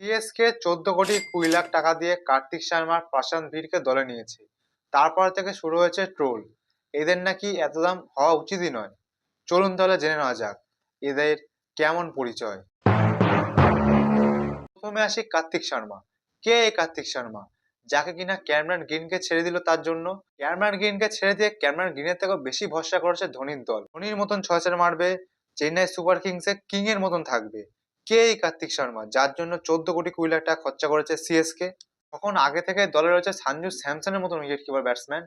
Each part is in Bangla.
সিএসকে চোদ্দ কোটি কুড়ি লাখ টাকা দিয়ে কার্তিক শর্মা প্রশান্ত ভীরকে দলে নিয়েছে। তারপর থেকে শুরু হয়েছে ট্রোল। এদের নাকি এত দাম হওয়া উচিতই নয়। চলুন তাহলে জেনে নেওয়া যাক, এদের কেমন পরিচয়। প্রথমে আসি কার্তিক শর্মা। কে এই কার্তিক শর্মা? যাকে কিনা ক্যামেরন গ্রিনকে ছেড়ে দিল তার জন্য। ক্যামেরন গ্রিনকে ছেড়ে দিয়ে ক্যামেরন গ্রিনের থেকেও বেশি ভরসা করেছে ধোনির দল। ধোনির মতন ছয় মারবে, চেন্নাই সুপার কিংসে কিং এর মতন থাকবে। কে এই কার্তিক শর্মা? যার জন্য চোদ্দ কোটি কুড়ি লাখ টাকা খরচা করেছে সিএসকে তখন আগে থেকে দলে রয়েছে সঞ্জু স্যামসনের মতন উইকেট কিপার ব্যাটসম্যান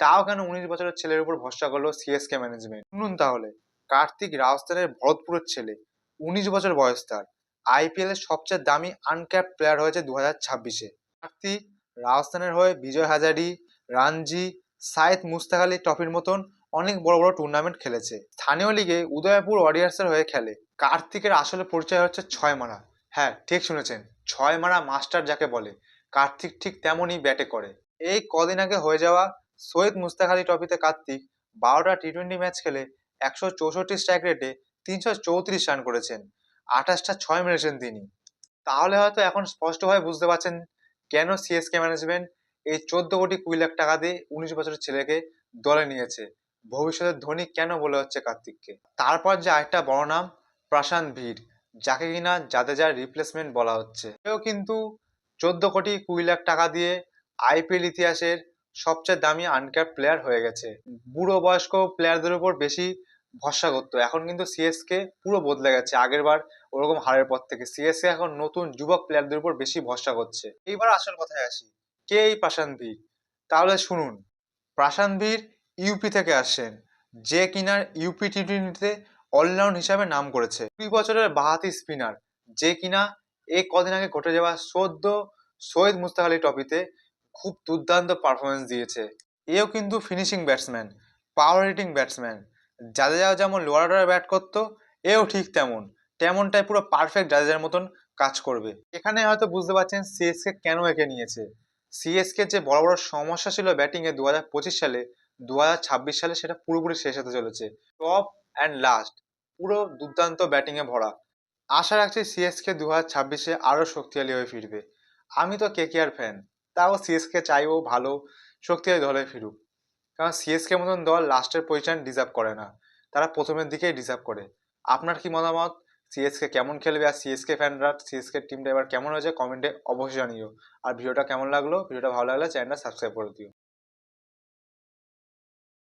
তাও কেন উনিশ বছরের ছেলের উপর ভরসা করল সিএসকে ম্যানেজমেন্ট শুনুন তাহলে। কার্তিক রাজস্থানের ভরতপুরের ছেলে, উনিশ বছর বয়স তার। আইপিএল এর সবচেয়ে দামি আনক্যাপ প্লেয়ার হয়েছে দু হাজার ছাব্বিশে। কার্তিক রাজস্থানের হয়ে বিজয় হাজারি, রানজি সাইদ মুস্তাক আলী ট্রফির মতন অনেক বড় বড় টুর্নামেন্ট খেলেছে। স্থানীয় লিগে উদয়পুর ওয়ারিয়ার্সের হয়ে খেলে। কার্তিকের আসলে পরিচয় হচ্ছে ছয় মারা হ্যাঁ ঠিক শুনেছেন। ছয় মারা মাস্টার যাকে বলে, কার্তিক ঠিক তেমনই ব্যাটে করে। এই কদিন আগে হয়ে যাওয়া সৈয়দ মুস্তাক আলী ট্রফিতে কার্তিক বারোটা টি টোয়েন্টি ম্যাচ খেলে একশো চৌষট্টি স্ট্রাইক রেটে তিনশো চৌত্রিশ রান করেছেন। আঠাশটা ছয় মেরেছেন তিনি। তাহলে হয়তো এখন স্পষ্টভাবে বুঝতে পারছেন কেন সিএসকে ম্যানেজমেন্ট এই চোদ্দ কোটি কুড়ি লাখ টাকা দিয়ে উনিশ বছরের ছেলেকে দলে নিয়েছে। ভবিষ্যতের ধনী কেন বলে হচ্ছে কার্তিককে? তারপর যে আরেকটা বড় নাম, প্রশান্ত ভীর যাকে কিনা জাদেজার রিপ্লেসমেন্ট বলা হচ্ছে। এও কিন্তু চোদ্দ কোটি কুড়ি লাখ টাকা দিয়ে আইপিএল ইতিহাসের সবচেয়ে দামি আনক্যাপ প্লেয়ার হয়ে গেছে। বুড়ো বয়স্ক প্লেয়ারদের উপর বেশি ভরসা করতো। এখন কিন্তু সিএসকে পুরো বদলে গেছে। আগের বার ওরকম হারের পর থেকে সিএসকে এখন নতুন যুবক প্লেয়ারদের উপর বেশি ভরসা করছে। এইবার আসল কথায় আসি। কে এই প্রশান্ত তাহলে শুনুন। প্রশান্ত ইউপি থেকে আসছেন, যে কিনার ইউপি টি টোয়েন্টিতে অলরাউন্ড হিসাবে নাম করেছে। কুড়ি বছরের বাহাতি স্পিনার যে কিনা এই কদিন আগে ঘটে যাওয়া সদ্য সৈয়দ মুস্তাক আলী ট্রফিতে খুব দুর্দান্ত পারফরমেন্স দিয়েছে। এও কিন্তু finishing batsman power hitting batsman Jadeja যেমন লোয়ার অর্ডারে ব্যাট করতো, এও ঠিক তেমন। তেমনটাই পুরো পারফেক্ট জাদেজার মতন কাজ করবে। এখানে হয়তো বুঝতে পারছেন সিএসকে কেন একে নিয়েছে। সিএসকে যে বড় বড় সমস্যা ছিল ব্যাটিংয়ে দু হাজার পঁচিশ সালে দু হাজার ছাব্বিশ সালে সেটা পুরোপুরি শেষ হতে চলেছে। টপ অ্যান্ড লাস্ট পুরো দুর্দান্ত ব্যাটিংয়ে ভরা। আশা রাখছি সিএসকে দু হাজার ছাব্বিশে আরও শক্তিশালী হয়ে ফিরবে। আমি তো কে কে আর ফ্যান তাও সিএসকে চাইব ভালো, শক্তিশালী দলে ফিরুক। কারণ সিএসকে মতন দল লাস্টের পজিশন ডিজার্ভ করে না। তারা প্রথমের দিকেই ডিজার্ভ করে। আপনার কি মতামত? সিএসকে কেমন খেলবে আর সিএসকে ফ্যানরা সিএসকে টিমটা এবার কেমন হয়েছে? কমেন্টে অবশ্যই জানিও। আর ভিডিওটা কেমন লাগল? ভিডিওটা ভালো লাগলে চ্যানেলটা সাবস্ক্রাইব করে দিও।